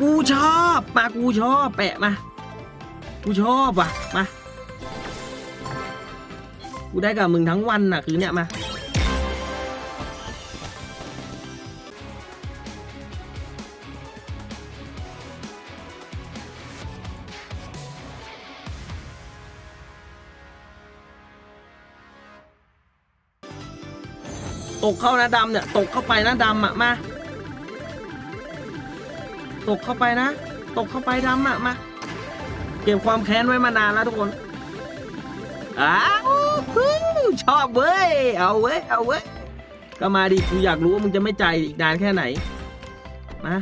กูชอบมากูชอบแปะมา กูชอบว่ะมา กูได้กับมึงทั้งวันน่ะคือเนี่ยมาตกเข้านะดำเนี่ย ตกเข้าไปนะดำอะ มา ตกเข้าไปนะ ตกเข้าไปดำอะมาเก็บความแค้นไว้มานานแล้วทุกคนอ้าวชอบเว้ย เอาเว้ย เอาเว้ย ก็มาดิ กูอยากรู้ว่ามึงจะไม่ใจอีกนานแค่ไหน มา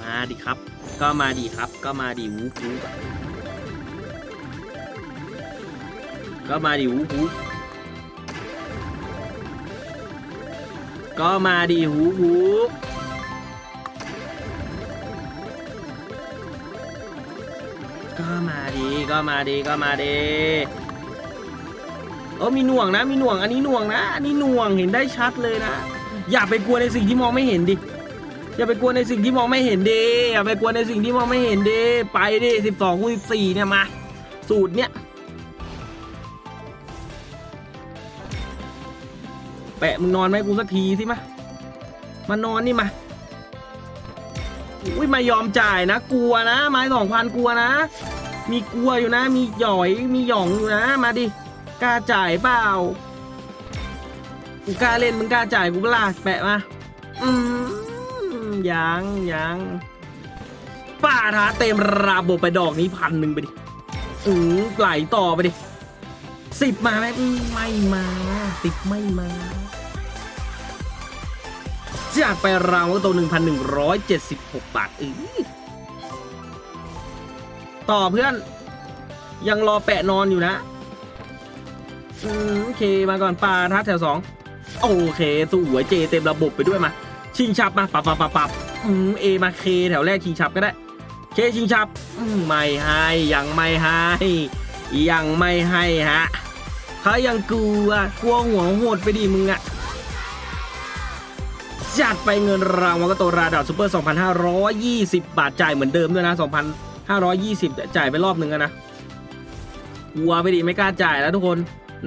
มาดิครับ ก็มาดิครับ ก็มาดิวูฟู ก็มาดิวูฟูก็มาดิหูหูก็มาดีก็มาดีก็มาดีเออมีหน่วงนะ มีหน่วง อันนี้หน่วงนะ อันนี้หน่วงเห็นได้ชัดเลยนะ อย่าไปกลัวในสิ่งที่มองไม่เห็นดิ อย่าไปกลัวในสิ่งที่มองไม่เห็นดิ อย่าไปกลัวในสิ่งที่มองไม่เห็นดิ ไปดิสิบสองคูณสิบสี่เนี่ยมา สูตรเนี้ย แปะมึงนอนไหมกูสักทีสิมามานอนนี่มาอุ้ยมายอมจ่ายนะ กลัวนะ ไม้สองพันกลัวนะ มีกลัวอยู่นะ มีหยอยมีหยองอยู่นะ มาดิกล้าจ่ายเปล่ากูกล้าเล่นมึงกล้าจ่ายกูเปล่าแปะมาอืมยังยังป้าท้าเต็มระบบไปดอกนี้พันหนึ่งไปดิอืมไหลต่อไปดิ สิบมาไหมไม่มาสิบไม่มาจากไปราวก็ตัวหนึ่งพันหนึ่งร้อยเจ็ดสิบหกบาทอือต่อเพื่อน ยังรอแปะนอนอยู่นะโอเคมาก่อนปลาทัดแถวสองโอเคสวยเจเต็มระบบไปด้วยมาชิงชับมาปับปับปับปับอืมเอมาเคแถวแรกชิงชับก็ได้ เคชิงชับ ไม่ให้ยังไม่ให้ยังไม่ให้ฮะ เขายังกลัวกลัวหัวโหดไปดิมึงอะจัดไปเงินรางวัลก็โตราดาวซูเปอร์ 2,520 บาทจ่ายเหมือนเดิมด้วยนะ 2,520แต่จ่ายไปรอบหนึ่งอะนะกลัวไปดิไม่กล้าจ่ายแล้วทุกคน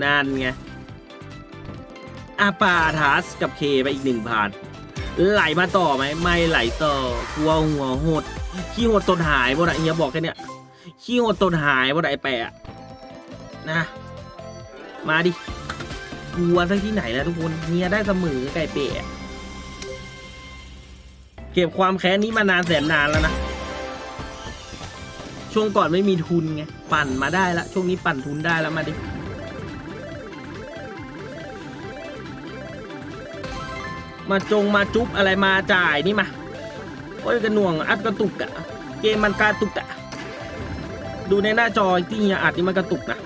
นั่นไงอาปาทัสกับเคไปอีกหนึ่งพันไหลมาต่อไหมไม่ไหลต่อกลัวหัวหด ขี้หดตนหายบ่ได้เฮียบอกแค่เนี้ยขี้หดตนหายบ่ได้แปะนะ มาดิกลัวสักที่ไหนแล้วทุกคนเฮียได้เสมอไก่เปะเก็บความแค้นนี้มานานแสนนานแล้วนะ ช่วงก่อนไม่มีทุนไง ปั่นมาได้ล้วช่วงนี้ปั่นทุนได้แล้วมาดิมาจงมาจุ๊บอะไรมาจ่ายนี่มาโอ้ยกระหน่วงอัดกระตุกอะเกมมันกระตุกอะดูในหน้าจอที่เฮียอัดนี่มันกระตุกนะ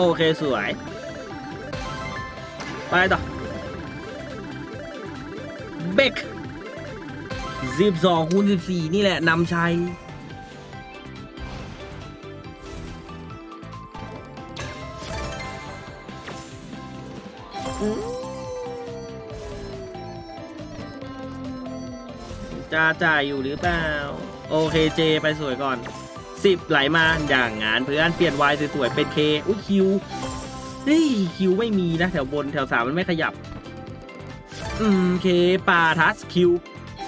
โอเคสวย ไปต่อเบกสิบสองคูณสิบสี่นี่แหละนำชัยจะจ่ายอยู่หรือเปล่า โอเคเจไปสวยก่อน สิบไหลมาอย่างงานเพื่อนเปลี่ยนวายสวยๆเป็นเคอุ้ยคิวเฮ้ยคิวไม่มีนะแถวบนแถวสามมันไม่ขยับ อืมเคปาทัสคิว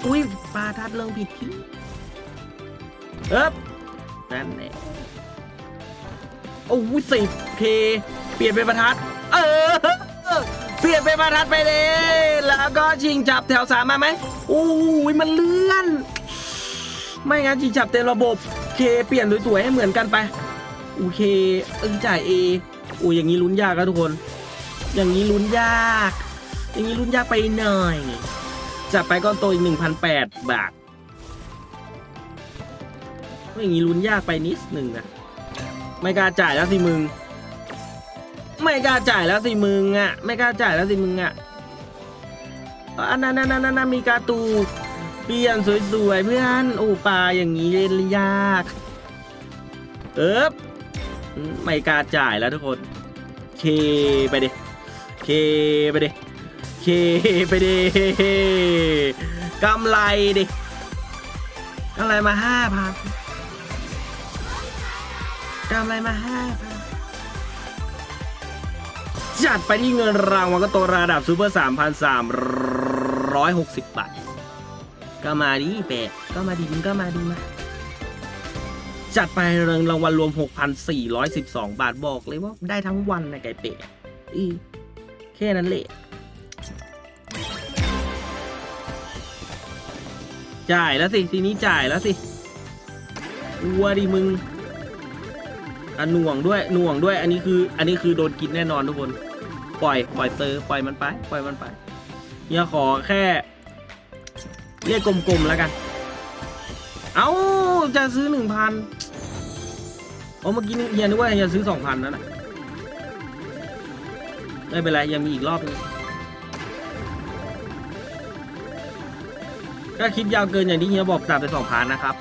อุ้ยปาทัสเรื่องผิดที่เอ๊บนั่นแหละโอ้ยสิบเคเปลี่ยนเป็นประทัด เออ เปลี่ยนเป็นประทัดไปเลย แล้วก็ชิงจับแถวสามมาไหมโอ้ยมันเลื่อน ไม่งั้นชิงจับเต็มระบบ เคเปลี่ยนสวยๆให้เหมือนกันไปโอเคเออจ่ายเอโอ้ยอย่างนี้ลุ้นยากแล้วทุกคน อย่างนี้ลุ้นยาก อย่างนี้ลุ้นยากไปหน่อยจัดไปก้อนโตอีกหนึ่งพันแปดบาทอย่างนี้ลุ้นยากไปนิดหนึ่งนะไม่กล้าจ่ายแล้วสิมึง ไม่กล้าจ่ายแล้วสิมึงอะ ไม่กล้าจ่ายแล้วสิมึงอะอันนั้นนั่นนั่นมีการตู ปลี่ยนสวยๆเพื่อนโอ้ปลาอย่างนี้เล่นยากเอ๊บอืมไม่กล้าจ่ายแล้วทุกคน เคไปดิเคไปดิเคไปดิกำไรดิกำไรมาห้าพันกำไรมาห้าพันจัดไปที่เงินรางวัลก็ตัวระดับซูเปอร์สามพันสามร้อยหกสิบบาท ก็มาดิเป็ดก็มาดีมึงก็มาดีมา จัดไปเริงรางวัลรวม 6,412 บาทบอกเลยว่าได้ทั้งวันนะไก่เป็ดอีแค่นั้นแหละจ่ายแล้วสิ ทีนี้จ่ายแล้วสิวัวดิมึงอะหน่วงด้วยหน่วงด้วย อันนี้คือ อันนี้คือโดนกินแน่นอนทุกคน ปล่อย ปล่อยเซอร์ ปล่อยมันไป ปล่อยมันไปเฮียขอแค่ เรียกกลมๆแล้วกัน เอาจะซื้อหนึ่งพันโอ้เมื่อกี้เฮียนึกว่าเฮียซื้อสองพันนั่นแหละไม่เป็นไรยังมีอีกรอบนึงก็คลิปยาวเกินอย่างที่เฮียบอกตัดไปสองพันนะครับ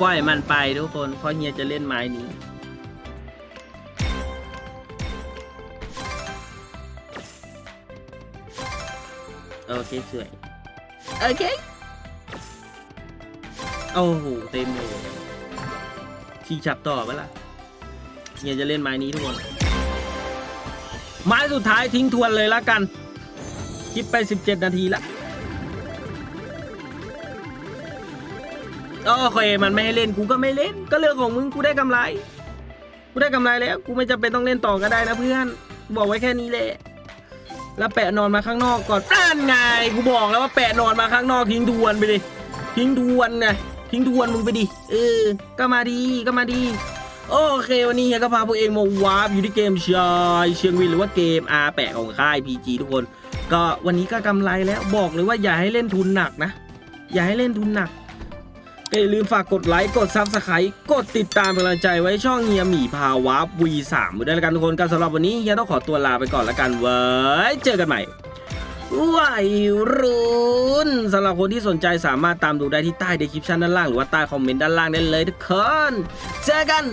ปล่อยมันไปทุกคนเพราะเฮียจะเล่นไม้นี้โอเคสวยโอเคโอ้โหเต็มเลยขี่ฉับต่อไปละเฮียจะเล่นไม้นี้ทุกคนไม้สุดท้ายทิ้งทวนเลยละกันคลิปไป 17 นาทีละ โอเคมันไม่ให้เล่นกูก็ไม่เล่น ก็เรื่องของมึงกูได้กำไร กูได้กำไรแล้ว กูไม่จำเป็นต้องเล่นต่อก็ได้นะเพื่อน บอกไว้แค่นี้แหละแล้วแปะนอนมาข้างนอกก่อนนั่นไงกูบอกแล้วว่าแปะนอนมาข้างนอกทิ้งทวนไปดิทิ้งทวนไงทิ้งทวนมึงไปดิเออ ก็มาดีก็มาดีโอเควันนี้เฮียก็พาพวกเองมาวาร์ปอยู่ที่เกมชายเชียงวินหรือว่าเกม R แปะของค่าย PG ทุกคน ก็วันนี้ก็กำไรแล้วบอกเลยว่าอย่าให้เล่นทุนหนักนะ อย่าให้เล่นทุนหนัก ก็อย่าลืมฝากกดไลค์ กดซับสไครต์กดติดตามเป็นกำลังใจไว้ช่องเฮียหมีพาวาร์ V3 ด้วยละกันทุกคนกันสำหรับวันนี้เฮียต้องขอตัวลาไปก่อนละกันเว้ยเจอกันใหม่วัยรุ่นสำหรับคนที่สนใจสามารถตามดูได้ที่ใต้ description ด้านล่างหรือว่าใต้คอมเมนต์ด้านล่างได้เลยทุกคน เจอกัน